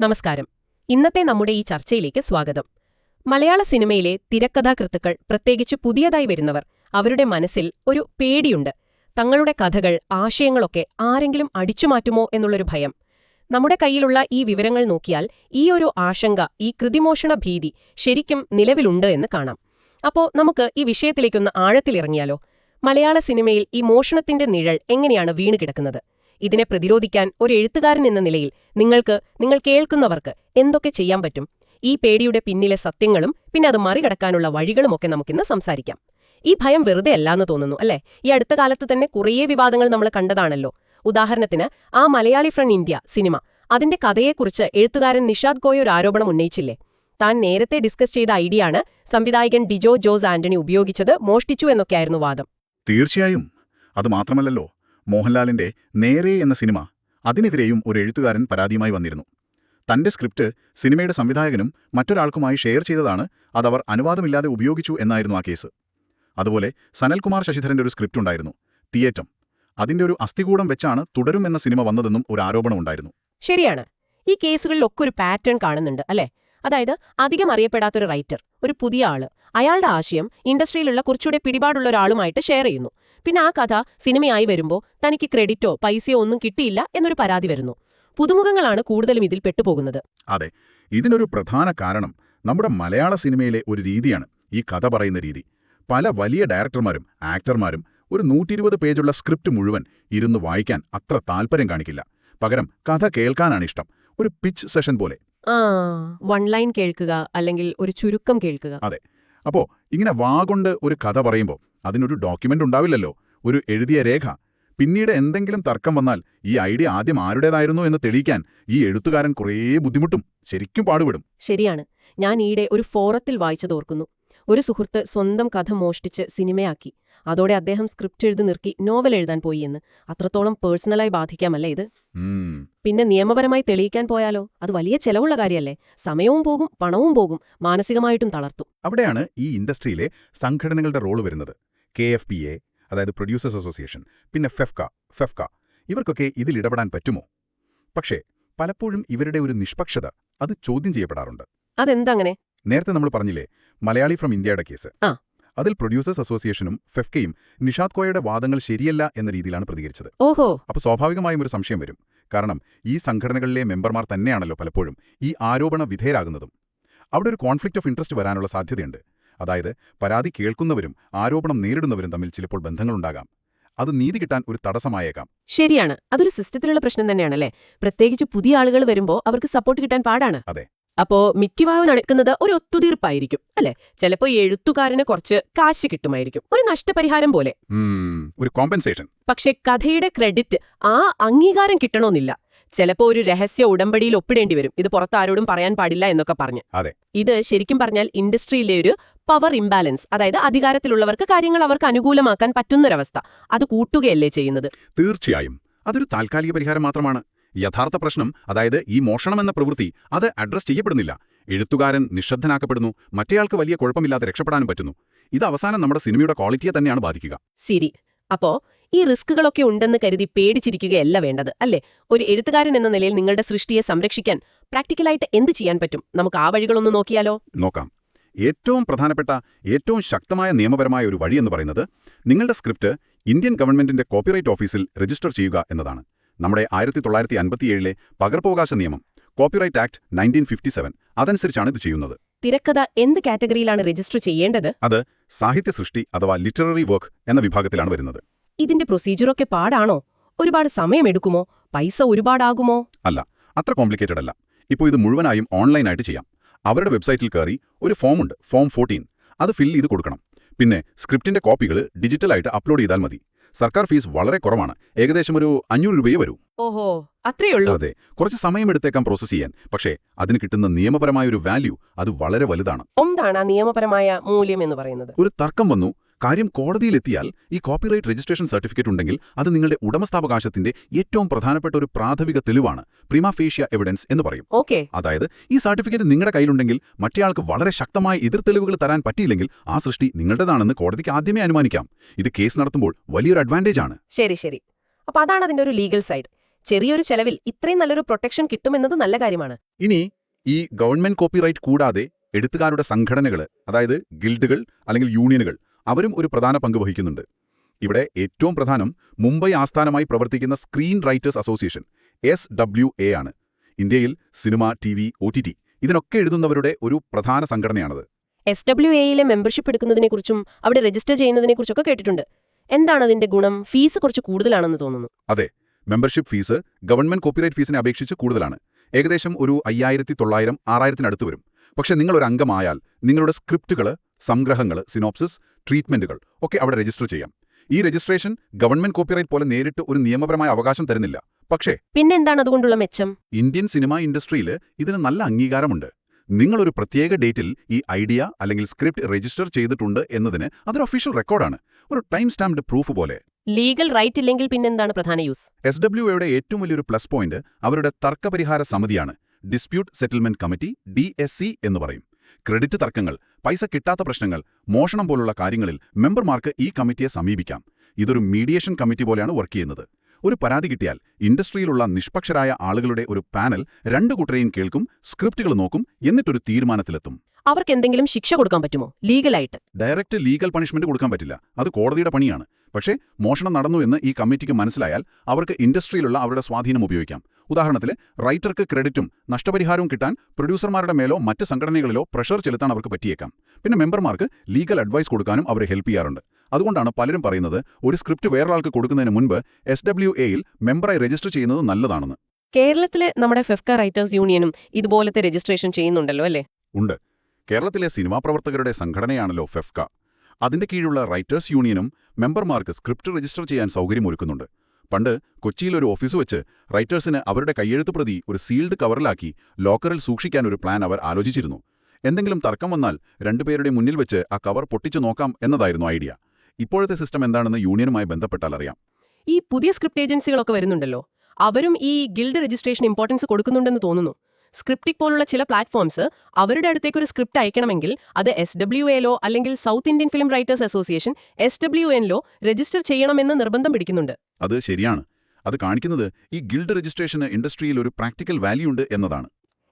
നമസ്കാരം. ഇന്നത്തെ നമ്മുടെ ഈ ചർച്ചയിലേക്ക് സ്വാഗതം. മലയാള സിനിമയിലെ തിരക്കഥാകൃത്തുക്കൾ പ്രത്യേകിച്ച് പുതിയതായി വരുന്നവർ അവരുടെ മനസ്സിൽ ഒരു പേടിയുണ്ട്. തങ്ങളുടെ കഥകൾ ആശയങ്ങളൊക്കെ ആരെങ്കിലും അടിച്ചുമാറ്റുമോ എന്നുള്ളൊരു ഭയം. നമ്മുടെ കയ്യിലുള്ള ഈ വിവരങ്ങൾ നോക്കിയാൽ ഈ ഒരു ആശങ്ക ഈ കൃതിമോഷണ ഭീതി ശരിക്കും നിലവിലുണ്ട് എന്ന് കാണാം. അപ്പോ നമുക്ക് ഈ വിഷയത്തിലേക്കൊന്ന് ആഴത്തിലിറങ്ങിയാലോ? മലയാള സിനിമയിൽ ഈ മോഷണത്തിന്റെ നിഴൽ എങ്ങനെയാണ് വീണുകിടക്കുന്നത് ഇതിനെ പ്രതിരോധിക്കാൻ ഒരു എഴുത്തുകാരൻ എന്ന നിലയിൽ നിങ്ങൾക്ക് നിങ്ങൾ കേൾക്കുന്നവർക്ക് എന്തൊക്കെ ചെയ്യാൻ പറ്റും? ഈ പേടിയുടെ പിന്നിലെ സത്യങ്ങളും പിന്നെ അത് മറികടക്കാനുള്ള വഴികളുമൊക്കെ നമുക്കിന്ന് സംസാരിക്കാം. ഈ ഭയം വെറുതെ അല്ലാന്ന് തോന്നുന്നു അല്ലേ? ഈ അടുത്ത കാലത്ത് തന്നെ കുറേ വിവാദങ്ങൾ നമ്മൾ കണ്ടതാണല്ലോ. ഉദാഹരണത്തിന് ആ മലയാളി ഫ്രണ്ട് ഇന്ത്യ സിനിമ അതിന്റെ കഥയെക്കുറിച്ച് എഴുത്തുകാരൻ നിഷാദ് ഗോയ ഒരു ആരോപണം ഉന്നയിച്ചില്ലേ? താൻ നേരത്തെ ഡിസ്കസ് ചെയ്ത ഐഡിയാണ് സംവിധായകൻ ഡിജോ ജോസ് ആന്റണി ഉപയോഗിച്ചത് മോഷ്ടിച്ചു എന്നൊക്കെയായിരുന്നു വാദം. തീർച്ചയായും. അത് മാത്രമല്ലല്ലോ മോഹൻലാലിന്റെ നേരെ എന്ന സിനിമ അതിനെതിരെയും ഒരു എഴുത്തുകാരൻ പരാതിയുമായി വന്നിരുന്നു. തന്റെ സ്ക്രിപ്റ്റ് സിനിമയുടെ സംവിധായകനും മറ്റൊരാൾക്കുമായി ഷെയർ ചെയ്തതാണ് അതവർ അനുവാദമില്ലാതെ ഉപയോഗിച്ചു എന്നായിരുന്നു ആ കേസ്. അതുപോലെ സനൽകുമാർ ശശിധരന്റെ ഒരു സ്ക്രിപ്റ്റ് ഉണ്ടായിരുന്നു തിയേറ്റം. അതിന്റെ ഒരു അസ്ഥികൂടം വെച്ചാണ് തുടരും എന്ന സിനിമ വന്നതെന്നും ഒരു ആരോപണമുണ്ടായിരുന്നു ശരിയാണ്. ഈ കേസുകളിലൊക്കെ ഒരു പാറ്റേൺ കാണുന്നുണ്ട് അല്ലേ? അതായത് അധികം അറിയപ്പെടാത്തൊരു റൈറ്റർ ഒരു പുതിയ ആൾ അയാളുടെ ആശയം ഇൻഡസ്ട്രിയിലുള്ള കുറച്ചുകൂടെ പിടിപാടുള്ള ഒരാളുമായിട്ട് ഷെയർ ചെയ്യുന്നു. പിന്നെ ആ കഥ സിനിമയായി വരുമ്പോൾ തനിക്ക് ക്രെഡിറ്റോ പൈസയോ ഒന്നും കിട്ടിയില്ല എന്നൊരു പരാതി വരുന്നു. പുതുമുഖങ്ങളാണ് കൂടുതലും ഇതിൽ പെട്ടുപോകുന്നത്. അതെ ഇതിനൊരു പ്രധാന കാരണം നമ്മുടെ മലയാള സിനിമയിലെ ഒരു രീതിയാണ് ഈ കഥ പറയുന്ന രീതി. പല വലിയ ഡയറക്ടർമാരും ആക്ടർമാരും ഒരു നൂറ്റിരുപത് പേജുള്ള സ്ക്രിപ്റ്റ് മുഴുവൻ ഇരുന്ന് വായിക്കാൻ അത്ര താല്പര്യം കാണിക്കില്ല. പകരം കഥ കേൾക്കാനാണ് ഇഷ്ടം. ഒരു പിച്ച് സെഷൻ പോലെ. വൺ ലൈൻ കേൾക്കുക അല്ലെങ്കിൽ ഒരു ചുരുക്കം കേൾക്കുക. അതെ അപ്പോ ഇങ്ങനെ വാഗൊണ്ട് ഒരു കഥ പറയുമ്പോൾ അതിനൊരു ഡോക്യുമെന്റ് ഉണ്ടാവില്ലല്ലോ ഒരു എഴുതിയ രേഖ. പിന്നീട് എന്തെങ്കിലും തർക്കം വന്നാൽ ഈ ഐഡിയ ആദ്യം ആരുടേതായിരുന്നു എന്ന് തെളിയിക്കാൻ ഈ എഴുത്തുകാരൻ കുറേ ബുദ്ധിമുട്ടും ശരിക്കും പാടുപെടും. ശരിയാണ്. ഞാൻ ഈയിടെ ഒരു ഫോറത്തിൽ വായിച്ചതോർക്കുന്നു. ഒരു സുഹൃത്ത് സ്വന്തം കഥ മോഷ്ടിച്ച് സിനിമയാക്കി. അതോടെ അദ്ദേഹം സ്ക്രിപ്റ്റ് എഴുതി നിർക്കി നോവൽ എഴുതാൻ പോയി എന്ന്. അത്രത്തോളം പേഴ്സണലായി ബാധിക്കാമല്ലേ ഇത്? പിന്നെ നിയമപരമായി തെളിയിക്കാൻ പോയാലോ? അത് വലിയ ചെലവുള്ള കാര്യമല്ലേ സമയവും പോകും പണവും പോകും മാനസികമായിട്ടും തളർത്തും. അവിടെയാണ് ഈ ഇൻഡസ്ട്രിയിലെ സംഘടനകളുടെ റോൾ വരുന്നത്. കെ എഫ് പി എ അതായത് പ്രൊഡ്യൂസേഴ്സ് അസോസിയേഷൻ പിന്നെ ഫെഫ്ക ഫെഫ്ക. ഇവർക്കൊക്കെ ഇതിൽ ഇടപെടാൻ പറ്റുമോ? പക്ഷേ പലപ്പോഴും ഇവരുടെ ഒരു നിഷ്പക്ഷത അത് ചോദ്യം ചെയ്യപ്പെടാറുണ്ട്. അതെന്താ അങ്ങനെ? നേരത്തെ നമ്മൾ പറഞ്ഞില്ലേ മലയാളി ഫ്രം ഇന്ത്യയുടെ കേസ്. അതിൽ പ്രൊഡ്യൂസേഴ്സ് അസോസിയേഷനും ഫെഫ്കയും നിഷാദ് കോയയുടെ വാദങ്ങൾ ശരിയല്ല എന്ന രീതിയിലാണ് പ്രതികരിച്ചത്. ഓഹോ. അപ്പോൾ സ്വാഭാവികമായും ഒരു സംശയം വരും. കാരണം ഈ സംഘടനകളിലെ മെമ്പർമാർ തന്നെയാണല്ലോ പലപ്പോഴും ഈ ആരോപണ വിധേയരാകുന്നതും. അവിടെ ഒരു കോൺഫ്ലിക്റ്റ് ഓഫ് ഇൻട്രസ്റ്റ് വരാനുള്ള സാധ്യതയുണ്ട്. അതായത് പരാതി കേൾക്കുന്നവരും ആരോപണം നേരിടുന്നവരും തമ്മിൽ ചിലപ്പോൾ ബന്ധങ്ങളുണ്ടാകാം. അത് നീതി കിട്ടാൻ ഒരു തടസ്സമായേക്കാം. ശരിയാണ്. അതൊരു സിസ്റ്റത്തിലുള്ള പ്രശ്നം തന്നെയാണല്ലേ? പ്രത്യേകിച്ച് പുതിയ ആളുകൾ വരുമ്പോൾ അവർക്ക് സപ്പോർട്ട് കിട്ടാൻ പാടാണ്. അതെ. അപ്പോ മിറ്റിവാവ് നടക്കുന്നത് ഒരു ഒത്തുതീർപ്പായിരിക്കും അല്ലെ? ചിലപ്പോ എഴുത്തുകാരന് കുറച്ച് കാശ് കിട്ടുമായിരിക്കും ഒരു നഷ്ടപരിഹാരം പോലെ. ഒരു കോമ്പൻസേഷൻ പക്ഷെ കഥയുടെ ക്രെഡിറ്റ് ആ അംഗീകാരം കിട്ടണമെന്നില്ല ചിലപ്പോ ഒരു രഹസ്യ ഉടമ്പടിയിൽ ഒപ്പിടേണ്ടി വരും ഇത് പുറത്താരോടും പറയാൻ പാടില്ല എന്നൊക്കെ പറഞ്ഞ്. അതെ. ഇത് ശരിക്കും പറഞ്ഞാൽ ഇൻഡസ്ട്രിയിലെ ഒരു പവർ ഇംബാലൻസ് അതായത് അധികാരത്തിലുള്ളവർക്ക് കാര്യങ്ങൾ അവർക്ക് അനുകൂലമാക്കാൻ പറ്റുന്നൊരവസ്ഥ അത് കൂട്ടുകയല്ലേ ചെയ്യുന്നത്? തീർച്ചയായും അതൊരു താൽക്കാലിക പരിഹാരം മാത്രമാണ്. യഥാർത്ഥ പ്രശ്നം അതായത് ഈ മോഷണം എന്ന പ്രവൃത്തി അത് അഡ്രസ് ചെയ്യപ്പെടുന്നില്ല. എഴുത്തുകാരൻ നിശബ്ദനാക്കപ്പെടുന്നു മറ്റേയാൾക്ക് വലിയ കുഴപ്പമില്ലാതെ രക്ഷപ്പെടാനും പറ്റുന്നു. ഇത് അവസാനം നമ്മുടെ സിനിമയുടെ ക്വാളിറ്റിയെ തന്നെയാണ് ബാധിക്കുക. ശരി. അപ്പോ ഈ റിസ്കുകളൊക്കെ ഉണ്ടെന്ന് കരുതി പേടിച്ചിരിക്കുകയല്ല വേണ്ടത് അല്ലേ? ഒരു എഴുത്തുകാരൻ എന്ന നിലയിൽ നിങ്ങളുടെ സൃഷ്ടിയെ സംരക്ഷിക്കാൻ പ്രാക്ടിക്കലായിട്ട് എന്ത് ചെയ്യാൻ പറ്റും? നമുക്ക് ആ വഴികളൊന്ന് നോക്കിയാലോ? നോക്കാം. ഏറ്റവും പ്രധാനപ്പെട്ട ഏറ്റവും ശക്തമായ നിയമപരമായ ഒരു വഴി എന്ന് പറയുന്നത് നിങ്ങളുടെ സ്ക്രിപ്റ്റ് ഇന്ത്യൻ ഗവൺമെന്റിന്റെ കോപ്പിറൈറ്റ് ഓഫീസിൽ രജിസ്റ്റർ ചെയ്യുക എന്നതാണ്. നമ്മുടെ ആയിരത്തി തൊള്ളായിരത്തി അൻപത്തിയേഴിലെ പകർപ്പവകാശ നിയമം copyright act nineteen fifty seven അതനുസരിച്ചാണ് ഇത് ചെയ്യുന്നത്. തിരക്കഥ എന്ത് കാറ്റഗറിയിലാണ് രജിസ്റ്റർ ചെയ്യേണ്ടത്? അത് സാഹിത്യ സൃഷ്ടി അഥവാ ലിറ്റററി വർക്ക് എന്ന വിഭാഗത്തിലാണ് വരുന്നത്. ഇതിന്റെ പ്രൊസീജിയറൊക്കെ പാടാണോ? ഒരുപാട് സമയമെടുക്കുമോ? പൈസ ഒരുപാടാകുമോ? അല്ല അത്ര കോംപ്ലിക്കേറ്റഡ് അല്ല. ഇപ്പോൾ ഇത് മുഴുവനായും ഓൺലൈനായിട്ട് ചെയ്യാം. അവരുടെ വെബ്സൈറ്റിൽ കയറി ഒരു ഫോമുണ്ട് ഫോം ഫോർട്ടീൻ. അത് ഫില്ല് ചെയ്ത് കൊടുക്കണം. പിന്നെ സ്ക്രിപ്റ്റിന്റെ കോപ്പികൾ ഡിജിറ്റലായിട്ട് അപ്ലോഡ് ചെയ്താൽ മതി. സർക്കാർ ഫീസ് വളരെ കുറവാണ്. ഏകദേശം ഒരു അഞ്ഞൂറ് രൂപയെ വരൂ. ഓഹോ അത്രയുള്ളൂ അതെ കുറച്ച് സമയമെടുത്തേക്കാം പ്രോസസ് ചെയ്യാൻ. പക്ഷേ അതിന് കിട്ടുന്ന നിയമപരമായ ഒരു വാല്യൂ അത് വളരെ വലുതാണ്. എന്താണ് ആ നിയമപരമായ മൂല്യം എന്ന് പറയുന്നത്? ഒരു തർക്കം വന്നു. കാര്യം കോടതിയിലെത്തിയാൽ ഈ കോപ്പിറൈറ്റ് രജിസ്ട്രേഷൻ സർട്ടിഫിക്കറ്റ് ഉണ്ടെങ്കിൽ അത് നിങ്ങളുടെ ഉടമസ്ഥാവകാശത്തിന്റെ ഏറ്റവും പ്രധാനപ്പെട്ട ഒരു പ്രാഥമിക തെളിവാണ്. പ്രിമാഫേഷ്യ എവിഡൻസ് എന്ന് പറയും. ഓക്കെ. അതായത് ഈ സർട്ടിഫിക്കറ്റ് നിങ്ങളുടെ കയ്യിലുണ്ടെങ്കിൽ മറ്റേയാൾക്ക് വളരെ ശക്തമായ എതിർത്തെളിവുകൾ തരാൻ പറ്റിയില്ലെങ്കിൽ ആ സൃഷ്ടി നിങ്ങളുടേതാണെന്ന് കോടതിക്ക് ആദ്യമേ അനുമാനിക്കാം. ഇത് കേസ് നടത്തുമ്പോൾ വലിയൊരു അഡ്വാന്റേജ് ആണ്. ശരി ശരി. അപ്പൊ അതാണ് അതിന്റെ ഒരു ലീഗൽ സൈഡ് ചെറിയൊരു ചെലവിൽ ഇത്രയും നല്ലൊരു പ്രൊട്ടക്ഷൻ കിട്ടുമെന്നത് നല്ല കാര്യമാണ്. ഇനി ഈ ഗവൺമെന്റ് കോപ്പിറൈറ്റ് കൂടാതെ എഴുത്തുകാരുടെ സംഘടനകൾ അതായത് ഗിൽഡുകൾ അല്ലെങ്കിൽ യൂണിയനുകൾ അവരും ഒരു പ്രധാന പങ്ക് വഹിക്കുന്നുണ്ട്. ഇവിടെ ഏറ്റവും പ്രധാനം മുംബൈ ആസ്ഥാനമായി പ്രവർത്തിക്കുന്ന screen writers association S W A ആണ്. ഇന്ത്യയിൽ cinema T V O T T ഇതിനൊക്കെ എഴുതുന്നവരുടെ ഒരു പ്രധാന സംഘടനയാണത്. എസ് ഡബ്ല്യു എയിലെ മെമ്പർഷിപ്പ് എടുക്കുന്നതിനെക്കുറിച്ചും അവിടെ രജിസ്റ്റർ ചെയ്യുന്നതിനെക്കുറിച്ചൊക്കെ കേട്ടിട്ടുണ്ട്. എന്താണ് അതിന്റെ ഗുണം? ഫീസ് കുറച്ച് കൂടുതലാണെന്ന് തോന്നുന്നു. അതെ മെമ്പർഷിപ്പ് ഫീസ് ഗവൺമെന്റ് കോപ്പിറൈറ്റ് ഫീസിനെ അപേക്ഷിച്ച് കൂടുതലാണ്. ഏകദേശം ഒരു അയ്യായിരത്തി തൊള്ളായിരം ആറായിരത്തിനടുത്ത് വരും. പക്ഷെ നിങ്ങളൊരു അംഗമായാൽ നിങ്ങളുടെ സ്ക്രിപ്റ്റുകൾ സംഗ്രഹങ്ങൾ സിനോപ്സിസ് ട്രീറ്റ്മെന്റുകൾ ഒക്കെ അവിടെ രജിസ്റ്റർ ചെയ്യാം. ഈ രജിസ്ട്രേഷൻ ഗവൺമെന്റ് കോപ്പിറൈറ്റ് പോലെ നേരിട്ട് ഒരു നിയമപരമായ അവകാശം തരുന്നില്ല. പക്ഷേ പിന്നെന്താണ് അതുകൊണ്ടുള്ള മെച്ചം? ഇന്ത്യൻ സിനിമാ ഇൻഡസ്ട്രിയിൽ ഇതിന് നല്ല അംഗീകാരമുണ്ട്. നിങ്ങളൊരു പ്രത്യേക ഡേറ്റിൽ ഈ ഐഡിയ അല്ലെങ്കിൽ സ്ക്രിപ്റ്റ് രജിസ്റ്റർ ചെയ്തിട്ടുണ്ട് എന്നതിന് അതൊരു ഒഫീഷ്യൽ റെക്കോർഡാണ് ഒരു ടൈം സ്റ്റാമ്പ്ഡ് പ്രൂഫ് പോലെ. ലീഗൽ റൈറ്റ് ഇല്ലെങ്കിൽ പിന്നെന്താണ് പ്രധാന യൂസ് എസ് ഡബ്ല്യു എയുടെ ഏറ്റവും വലിയൊരു പ്ലസ് പോയിന്റ് അവരുടെ തർക്കപരിഹാര സമിതിയാണ് ഡിസ്പ്യൂട്ട് സെറ്റിൽമെന്റ് കമ്മിറ്റി ഡി എന്ന് പറയും. ക്രെഡിറ്റ് തർക്കങ്ങൾ പൈസ കിട്ടാത്ത പ്രശ്നങ്ങൾ മോഷണം പോലുള്ള കാര്യങ്ങളിൽ മെമ്പർമാർക്ക് ഈ കമ്മിറ്റിയെ സമീപിക്കാം. ഇതൊരു മീഡിയേഷൻ കമ്മിറ്റി പോലെയാണ് വർക്ക് ചെയ്യുന്നത്. ഒരു പരാതി കിട്ടിയാൽ ഇൻഡസ്ട്രിയിലുള്ള നിഷ്പക്ഷരായ ആളുകളുടെ ഒരു പാനൽ രണ്ടു കൂട്ടരെയും കേൾക്കും സ്ക്രിപ്റ്റുകൾ നോക്കും എന്നിട്ടൊരു തീരുമാനത്തിലെത്തും. അവർക്ക് എന്തെങ്കിലും ശിക്ഷ കൊടുക്കാൻ പറ്റുമോ? ലീഗലായിട്ട്. ഡയറക്റ്റ് ലീഗൽ പണിഷ്മെന്റ് കൊടുക്കാൻ പറ്റില്ല. അത് കോടതിയുടെ പണിയാണ്. പക്ഷേ മോഷണം നടന്നു എന്ന് ഈ കമ്മിറ്റിക്ക് മനസ്സിലായാൽ അവർക്ക് ഇൻഡസ്ട്രിയിലുള്ള അവരുടെ സ്വാധീനം ഉപയോഗിക്കാം. ഉദാഹരണത്തിൽ റൈറ്റർക്ക് ക്രെഡിറ്റും നഷ്ടപരിഹാരവും കിട്ടാൻ പ്രൊഡ്യൂസർമാരുടെ മേലോ മറ്റ് സംഘടനകളിലോ പ്രഷർ ചെലുത്താൻ അവർക്ക് പറ്റിയേക്കാം. പിന്നെ മെമ്പർമാർക്ക് ലീഗൽ അഡ്വൈസ് കൊടുക്കാനും അവർ ഹെൽപ്പ് ചെയ്യാറുണ്ട്. അതുകൊണ്ടാണ് പലരും പറയുന്നത് ഒരു സ്ക്രിപ്റ്റ് വേറൊരാൾക്ക് കൊടുക്കുന്നതിന് മുൻപ് എസ് ഡബ്ല്യു എയിൽ മെമ്പറായി രജിസ്റ്റർ ചെയ്യുന്നത് നല്ലതാണെന്ന്. കേരളത്തിലെ നമ്മുടെ ഫെഫ്ക റൈറ്റേഴ്സ് യൂണിയനും ഇതുപോലത്തെ രജിസ്ട്രേഷൻ ചെയ്യുന്നുണ്ടല്ലോ അല്ലേ? ഉണ്ട്. കേരളത്തിലെ സിനിമാ പ്രവർത്തകരുടെ സംഘടനയാണല്ലോ ഫെഫ്ക. അതിന്റെ കീഴിലുള്ള റൈറ്റേഴ്സ് യൂണിയനും മെമ്പർമാർക്ക് സ്ക്രിപ്റ്റ് രജിസ്റ്റർ ചെയ്യാൻ സൗകര്യമൊരുക്കുന്നുണ്ട്. പണ്ട് കൊച്ചിയിൽ ഒരു ഓഫീസ് വെച്ച് റൈറ്റേഴ്സിന് അവരുടെ കയ്യെഴുത്ത് പ്രതി ഒരു സീൽഡ് കവറിലാക്കി ലോക്കറിൽ സൂക്ഷിക്കാൻ ഒരു പ്ലാൻ അവർ ആലോചിച്ചിരുന്നു. എന്തെങ്കിലും തർക്കം വന്നാൽ രണ്ടുപേരുടെ മുന്നിൽ വെച്ച് ആ കവർ പൊട്ടിച്ചു നോക്കാം എന്നതായിരുന്നു ഐഡിയ ഇപ്പോഴത്തെ സിസ്റ്റം എന്താണെന്ന് യൂണിയനുമായി ബന്ധപ്പെട്ടാൽ അറിയാം. ഈ പുതിയ സ്ക്രിപ്റ്റ് ഏജൻസികളൊക്കെ വരുന്നുണ്ടല്ലോ. അവരും ഈ ഗിൽഡ് രജിസ്ട്രേഷൻ ഇമ്പോർട്ടൻസ് കൊടുക്കുന്നുണ്ടെന്ന് തോന്നുന്നു. സ്ക്രിപ്റ്റിക് പോലുള്ള ചില പ്ലാറ്റ്ഫോംസ് അവരുടെ അടുത്തേക്ക് ഒരു സ്ക്രിപ്റ്റ് അയക്കണമെങ്കിൽ അത് എസ് ഡബ്ല്യു എയിലോ അല്ലെങ്കിൽ South Indian film writers association S W എനിലോ register ചെയ്യണമെന്ന് നിർബന്ധം പിടിക്കുന്നുണ്ട്. അത് ശരിയാണ്. അത് കാണിക്കുന്നത് ഈ ഗിൽഡ് രജിസ്ട്രേഷന് ഇൻഡസ്ട്രിയിൽ ഒരു പ്രാക്ടിക്കൽ വാല്യൂ ഉണ്ട് എന്നതാണ്.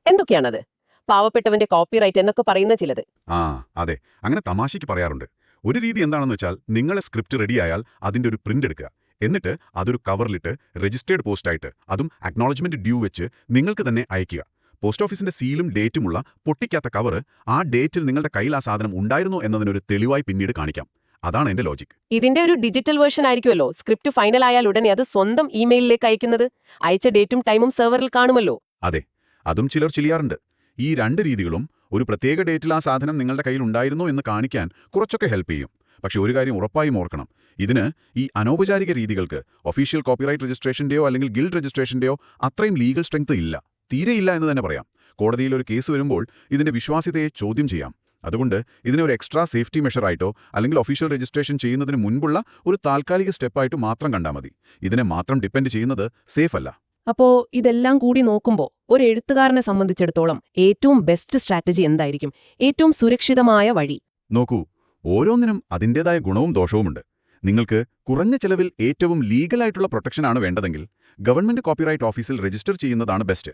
എന്തൊക്കെയാണത്? പാവപ്പെട്ടവന്റെ കോപ്പിറൈറ്റ് എന്നൊക്കെ പറയുന്ന ചിലത്. ആ അതെ. അങ്ങനെ തമാശയ്ക്ക് പറയാറുണ്ട്. ഒരു രീതി എന്താണെന്ന് വെച്ചാൽ നിങ്ങളെ സ്ക്രിപ്റ്റ് റെഡിയായാൽ അതിന്റെ ഒരു പ്രിന്റ് എടുക്കുക. എന്നിട്ട് അതൊരു കവറിലിട്ട് രജിസ്റ്റേർഡ് പോസ്റ്റായിട്ട് അതും അക്നോളജ്മെന്റ് ഡ്യൂ വെച്ച് നിങ്ങൾക്ക് തന്നെ അയക്കുക. പോസ്റ്റ് ഓഫീസിന്റെ സീലും ഡേറ്റുമുള്ള പൊട്ടിക്കാത്ത കവർ ആ ഡേറ്റിൽ നിങ്ങളുടെ കയ്യിൽ ആ സാധനം ഉണ്ടായിരുന്നു എന്നതിനൊരു തെളിവായി പിന്നീട് കാണിക്കാം. അതാണ് എന്റെ ലോജിക്. ഇതിന്റെ ഒരു ഡിജിറ്റൽ വേർഷൻ ആയിരിക്കുമല്ലോ. സ്ക്രിപ്റ്റ് ഫൈനൽ ആയാൽ ഉടനെ അത് സ്വന്തം ഇമെയിലിലേക്ക് അയക്കുന്നത്. അയച്ച ഡേറ്റും ടൈമും സെർവറിൽ കാണുമല്ലോ. അതെ അതും ചിലർ ചെയ്യാറുണ്ട് ഈ രണ്ട് രീതികളും ഒരു പ്രത്യേക ഡേറ്റിൽ ആ സാധനം നിങ്ങളുടെ കയ്യിൽ ഉണ്ടായിരുന്നു എന്ന് കാണിക്കാൻ കുറച്ചൊക്കെ ഹെൽപ്പ് ചെയ്യും. പക്ഷേ ഒരു കാര്യം ഉറപ്പായും ഓർക്കണം. ഇതിന് ഈ അനൗപചാരിക രീതികൾക്ക് ഒഫീഷ്യൽ കോപ്പിറൈറ്റ് രജിസ്ട്രേഷന്റെയോ അല്ലെങ്കിൽ ഗിൽഡ് രജിസ്ട്രേഷന്റെയോ അത്രയും ലീഗൽ സ്ട്രെങ്ത് ഇല്ല. തീരെയില്ല എന്ന് തന്നെ പറയാം. കോടതിയിൽ ഒരു കേസ് വരുമ്പോൾ ഇതിന്റെ വിശ്വാസ്യതയെ ചോദ്യം ചെയ്യാം. അതുകൊണ്ട് ഇതിനെ ഒരു എക്സ്ട്രാ സേഫ്റ്റി മെഷറായിട്ടോ അല്ലെങ്കിൽ ഒഫീഷ്യൽ രജിസ്ട്രേഷൻ ചെയ്യുന്നതിന് മുൻപുള്ള ഒരു താൽക്കാലിക സ്റ്റെപ്പായിട്ട് മാത്രം കണ്ടാൽ മതി. ഇതിനെ മാത്രം ഡിപ്പെൻഡ് ചെയ്യുന്നത് സേഫ് അല്ല. അപ്പോ ഇതെല്ലാം കൂടി നോക്കുമ്പോൾ ഒരു എഴുത്തുകാരനെ സംബന്ധിച്ചിടത്തോളം ഏറ്റവും ബെസ്റ്റ് സ്ട്രാറ്റജി എന്തായിരിക്കും? ഏറ്റവും സുരക്ഷിതമായ വഴി. നോക്കൂ ഓരോന്നിനും അതിന്റെതായ ഗുണവും ദോഷവുമുണ്ട്. നിങ്ങൾക്ക് കുറഞ്ഞ ചെലവിൽ ഏറ്റവും ലീഗലായിട്ടുള്ള പ്രൊട്ടക്ഷനാണ് വേണ്ടതെങ്കിൽ ഗവൺമെന്റ് കോപ്പിറൈറ്റ് ഓഫീസിൽ രജിസ്റ്റർ ചെയ്യുന്നതാണ് ബെസ്റ്റ്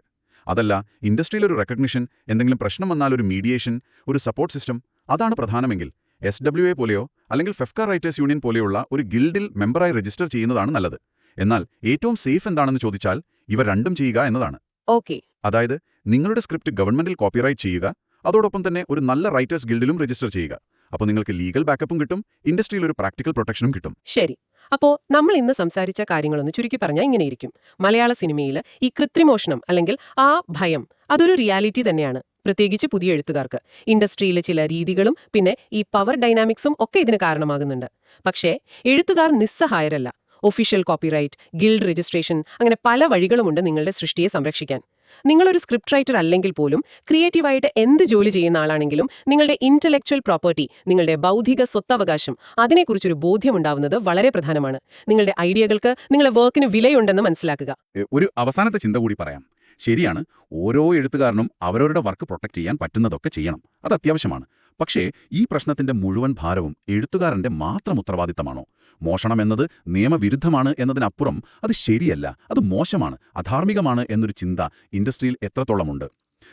അതല്ല ഇൻഡസ്ട്രിയിൽ ഒരു റെക്കഗ്നിഷൻ എന്തെങ്കിലും പ്രശ്നം വന്നാൽ ഒരു മീഡിയേഷൻ ഒരു സപ്പോർട്ട് സിസ്റ്റം അതാണ് പ്രധാനമെങ്കിൽ. എസ് ഡബ്ല്യു എ പോലെയോ അല്ലെങ്കിൽ ഫെഫ്ക റൈറ്റേഴ്സ് യൂണിയൻ പോലെയുള്ള ഒരു ഗിൽഡിൽ മെമ്പറായി രജിസ്റ്റർ ചെയ്യുന്നതാണ് നല്ലത്. എന്നാൽ ഏറ്റവും സേഫ് എന്താണെന്ന് ചോദിച്ചാൽ ഇവ രണ്ടും ചെയ്യുക എന്നതാണ്. ഓക്കെ അതായത് നിങ്ങളുടെ സ്ക്രിപ്റ്റ് ഗവൺമെന്റിൽ കോപ്പിറൈറ്റ് ചെയ്യുക അതോടൊപ്പം തന്നെ ഒരു നല്ല റൈറ്റേഴ്സ് ഗിൽഡിലും രജിസ്റ്റർ ചെയ്യുക. അപ്പോൾ നിങ്ങൾക്ക് ലീഗൽ ബാക്കപ്പും കിട്ടും ഇൻഡസ്ട്രിയിൽ ഒരു പ്രാക്ടിക്കൽ പ്രൊട്ടക്ഷനും കിട്ടും. ശരി. അപ്പോ നമ്മൾ ഇന്ന് സംസാരിച്ച കാര്യങ്ങളൊന്ന് ചുരുക്കി പറഞ്ഞാൽ ഇങ്ങനെയിരിക്കും. മലയാള സിനിമയിൽ ഈ കൃത്രിമോഷണം അല്ലെങ്കിൽ ആ ഭയം അതൊരു റിയാലിറ്റി തന്നെയാണ് പ്രത്യേകിച്ച് പുതിയ എഴുത്തുകാർക്ക്. ഇൻഡസ്ട്രിയിലെ ചില രീതികളും പിന്നെ ഈ പവർ ഡൈനാമിക്സും ഒക്കെ ഇതിന് കാരണമാകുന്നുണ്ട്. പക്ഷേ എഴുത്തുകാർ നിസ്സഹായരല്ല. ഒഫീഷ്യൽ കോപ്പിറൈറ്റ് ഗിൽഡ് രജിസ്ട്രേഷൻ അങ്ങനെ പല വഴികളുമുണ്ട് നിങ്ങളുടെ സൃഷ്ടിയെ സംരക്ഷിക്കാൻ. നിങ്ങളൊരു സ്ക്രിപ്റ്റ് റൈറ്റർ അല്ലെങ്കിൽ പോലും ക്രിയേറ്റീവായിട്ട് എന്ത് ജോലി ചെയ്യുന്ന ആളാണെങ്കിലും നിങ്ങളുടെ ഇന്റലക്ച്വൽ പ്രോപ്പർട്ടി നിങ്ങളുടെ ബൗദ്ധിക സ്വത്തവകാശം അതിനെക്കുറിച്ചൊരു ബോധ്യമുണ്ടാവുന്നത് വളരെ പ്രധാനമാണ്. നിങ്ങളുടെ ഐഡിയകൾക്ക് നിങ്ങളുടെ വർക്കിന് വിലയുണ്ടെന്ന് മനസ്സിലാക്കുക. ഒരു അവസാനത്തെ ചിന്ത കൂടി പറയാം. ശരിയാണ് ഓരോ എഴുത്തുകാരനും അവരവരുടെ വർക്ക് പ്രൊട്ടക്റ്റ് ചെയ്യാൻ പറ്റുന്നതൊക്കെ ചെയ്യണം. അത് അത്യാവശ്യമാണ്. പക്ഷേ ഈ പ്രശ്നത്തിന്റെ മുഴുവൻ ഭാരവും എഴുത്തുകാരന്റെ മാത്രം ഉത്തരവാദിത്തമാണോ? മോഷണം എന്നത് നിയമവിരുദ്ധമാണ് എന്നതിനപ്പുറം അത് ശരിയല്ല അത് മോശമാണ് അധാർമികമാണ് എന്നൊരു ചിന്ത ഇൻഡസ്ട്രിയിൽ എത്രത്തോളമുണ്ട്.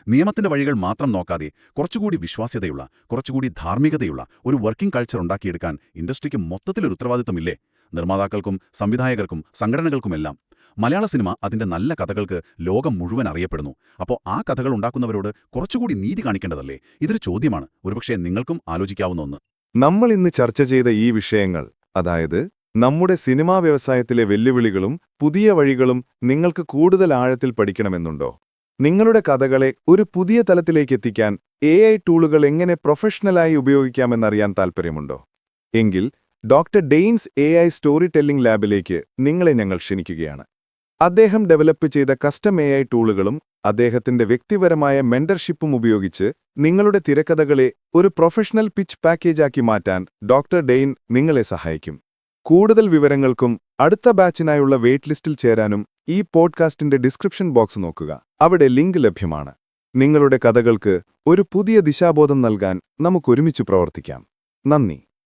നിയമത്തിന്റെ വഴികൾ മാത്രം നോക്കാതെ കുറച്ചുകൂടി വിശ്വാസ്യതയുള്ള കുറച്ചുകൂടി ധാർമ്മികതയുള്ള ഒരു വർക്കിംഗ് കൾച്ചർ ഉണ്ടാക്കിയെടുക്കാൻ ഇൻഡസ്ട്രിക്ക് മൊത്തത്തിലൊരു ഉത്തരവാദിത്തമില്ലേ? നിർമ്മാതാക്കൾക്കും സംവിധായകർക്കും സംഘടനകൾക്കുമെല്ലാം. മലയാള സിനിമ അതിന്റെ നല്ല കഥകൾക്ക് ലോകം മുഴുവൻ അറിയപ്പെടുന്നു. അപ്പോൾ ആ കഥകൾ ഉണ്ടാക്കുന്നവരോട് കുറച്ചുകൂടി നീതി കാണിക്കേണ്ടതല്ലേ? ഇതൊരു ചോദ്യമാണ്. ഒരുപക്ഷെ നിങ്ങൾക്കും ആലോചിക്കാവുന്ന ഒന്ന്. നമ്മൾ ഇന്ന് ചർച്ച ചെയ്ത ഈ വിഷയങ്ങൾ അതായത് നമ്മുടെ സിനിമാ വ്യവസായത്തിലെ വെല്ലുവിളികളും പുതിയ വഴികളും നിങ്ങൾക്ക് കൂടുതൽ ആഴത്തിൽ പഠിക്കണമെന്നുണ്ടോ? നിങ്ങളുടെ കഥകളെ ഒരു പുതിയ തലത്തിലേക്ക് എത്തിക്കാൻ എ ടൂളുകൾ എങ്ങനെ പ്രൊഫഷണലായി ഉപയോഗിക്കാമെന്നറിയാൻ താൽപ്പര്യമുണ്ടോ? എങ്കിൽ doctor Dains A I storytelling ലാബിലേക്ക് നിങ്ങളെ ഞങ്ങൾ ക്ഷണിക്കുകയാണ്. അദ്ദേഹം ഡെവലപ്പ് ചെയ്ത കസ്റ്റം എ ഐ ടൂളുകളും അദ്ദേഹത്തിന്റെ വ്യക്തിപരമായ മെന്റർഷിപ്പും ഉപയോഗിച്ച് നിങ്ങളുടെ തിരക്കഥകളെ ഒരു പ്രൊഫഷണൽ പിച്ച് പാക്കേജാക്കി മാറ്റാൻ ഡോക്ടർ ഡെയിൻ നിങ്ങളെ സഹായിക്കും. കൂടുതൽ വിവരങ്ങൾക്കും അടുത്ത ബാച്ചിനായുള്ള വെയിറ്റ് ലിസ്റ്റിൽ ചേരാനും ഈ പോഡ്കാസ്റ്റിന്റെ ഡിസ്ക്രിപ്ഷൻ ബോക്സ് നോക്കുക. അവിടെ ലിങ്ക് ലഭ്യമാണ്. നിങ്ങളുടെ കഥകൾക്ക് ഒരു പുതിയ ദിശാബോധം നൽകാൻ നമുക്കൊരുമിച്ച് പ്രവർത്തിക്കാം. നന്ദി.